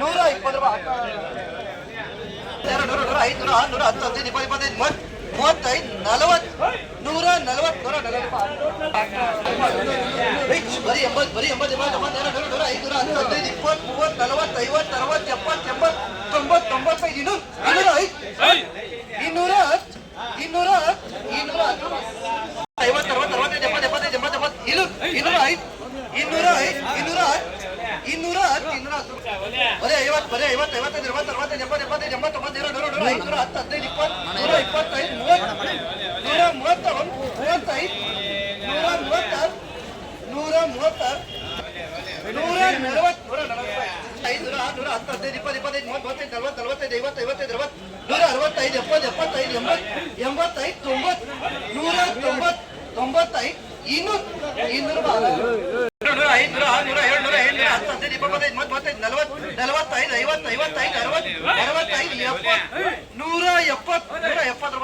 ನೂರ ಇಪ್ಪತ್ತು ರೂಪಾಯಿ ನೂರ ನೂರ ಹತ್ತು ಹದಿನೈದು ಇಪ್ಪತ್ತು ಇಪ್ಪತ್ತೈದು ಮೂವತ್ತು ಮೂವತ್ತೈದು ನಲವತ್ತು ನೂರ ನಲವತ್ತು ನೂರ ನಲವತ್ತು ಬರೀ ಎಂಬತ್ತು ಬರೀ ಎಂಬತ್ತು ಎಂಬತ್ತು ಎಂಬತ್ತು ನೂರ ನೂರ ನೂರ ಐದು ನೂರ ಹತ್ತು ಹದಿನೈದು ಇಪ್ಪತ್ತು ಮೂವತ್ತು ನಲವತ್ತು ಐವತ್ತು ಅರವತ್ತು ಎಪ್ಪತ್ತು ಎಂಬತ್ತು ತೊಂಬತ್ತು ತೊಂಬತ್ತೈದು ಇನ್ನೂರು ಇನ್ನೂರ ಐದು ಇನ್ನೂರ ಹತ್ತು ಇನ್ನೂರ ಹತ್ತು ಇನ್ನೂರ ಹತ್ತು ಐವತ್ತು ಅರವತ್ತು ಐವತ್ತೈದು ಮೂವತ್ತೈದು ನೂರ ಮೂವತ್ತಾರು ನೂರ ಮೂವತ್ತಾರು ನೂರ ನಲವತ್ತು ನೂರ ನಲವತ್ತು ಐದು ನೂರ ಆರು ನೂರ ಹತ್ತು ಹದಿನೈದು ಇಪ್ಪತ್ತು ಇಪ್ಪತ್ತೈದು ಮೂವತ್ತು ಮೂವತ್ತೈದು ನಲವತ್ತು ಐವತ್ತು ನೂರ ಅರವತ್ತೈದು ಎಪ್ಪತ್ತು ಎಪ್ಪತ್ತೈದು ಎಂಬತ್ತು ಎಂಬತ್ತೈದು ತೊಂಬತ್ತು ನೂರ ತೊಂಬತ್ತು ತೊಂಬತ್ತೈದು ಇನ್ನೂರು ಇನ್ನೂರು ನೂರ ಐದು ನೂರ ಆರು ನೂರ ಏಳು ನೂರ ನೂರ ಹತ್ತು ಹದಿನೈದು ಇಪ್ಪತ್ತೈದು ಮೂವತ್ತು ಮೂವತ್ತೈದು ನಲವತ್ತು ನಲವತ್ತೈದು ಐವತ್ತು ಐವತ್ತೈದು ಅರವತ್ತು ಅರವತ್ತೈದು ಎಪ್ಪತ್ತು ನೂರ ಎಪ್ಪತ್ತು ನೂರ ಎಪ್ಪತ್ತು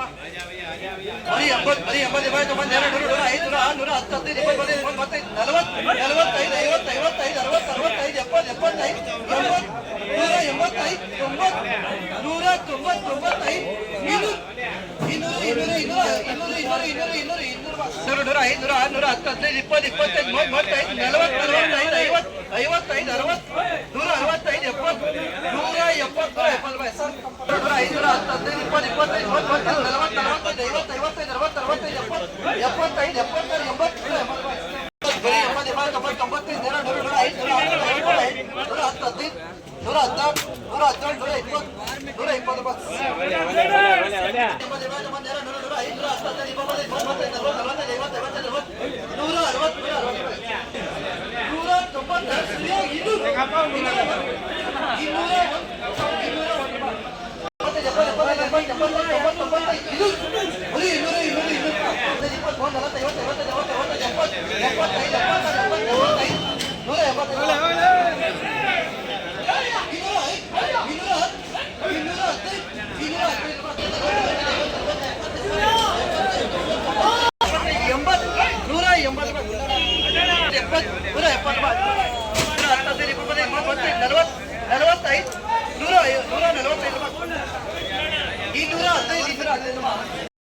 ಬರೀ ಎಂಬತ್ತು ಬರೀ ಎಂಬತ್ತು ಎಂಬತ್ತು ಎರಡು ನೂರು ಐದು ನೂರ ಆರು ನೂರ ಹತ್ತು ನೂರ ತೊಂಬತ್ತೊಂಬತ್ತೈದು ಇನ್ನೂರು ಇನ್ನೂರು ಇನ್ನೂರು ಇನ್ನೂರು ಇನ್ನೂರು ಇನ್ನೂರು ಇನ್ನೂರು ನೂರ ಐದು ನೂರ ಆರು ನೂರ ಹತ್ತು ಹದಿನೈದು ಇಪ್ಪತ್ತು ಇಪ್ಪತ್ತೈದು ಮೂವತ್ತೈದು ನಲವತ್ತು ನಲವತ್ತೈದು ಐವತ್ತು ಐವತ್ತೈದು ಅರವತ್ತು ನೂರ ಅರವತ್ತೈದು ಎಪ್ಪತ್ತು ನೂರ ಎಪ್ಪತ್ತು ಎಪ್ಪತ್ತು ಐನೂರ ಹತ್ತು ಹದಿನೈದು ಇಪ್ಪತ್ತು ಇಪ್ಪತ್ತೈದು ಮೂವತ್ತೈದು ನಲವತ್ತು ನಲವತ್ತೈದು ಐವತ್ತು ಐವತ್ತೈದು ಅರವತ್ತು ಅರವತ್ತೈದು ಎಪ್ಪತ್ತು ಎಪ್ಪತ್ತೈದು ಎಪ್ಪತ್ತೈದು ಎಂಬತ್ತು ಬರೀ ಎಂಬತ್ತು ಎಂಬತ್ತು ತೊಂಬತ್ತೈದು ನೂರ ನೂರ ನೂರ ಐದು ನೂರ ಹತ್ತು ಹದಿನೈದು ನೂರ ಹದಿನಾಲ್ಕು ನೂರ ಹದಿನೇಳು ನೂರ ಇಪ್ಪತ್ತು ನೂರ ಇಪ್ಪತ್ತೊಂಬತ್ತು ನೂರ ಐದು ನೂರ ಹತ್ತೈದು ಇಪ್ಪತ್ತೈದು ಮೂವತ್ತೈದು ನಲವತ್ತೈದು ಐವತ್ತು ಐವತ್ತೈದು ನೂರ ಅರವತ್ತು ನೂರ ಅರವತ್ತೈದು ನೂರ ತೊಂಬತ್ತೆರಡು ಇನ್ನೂರು ಇನ್ನೂರ ಇನ್ನೂರ ನೂರ ಎಂಬತ್ತೈದು ನಲವತ್ತು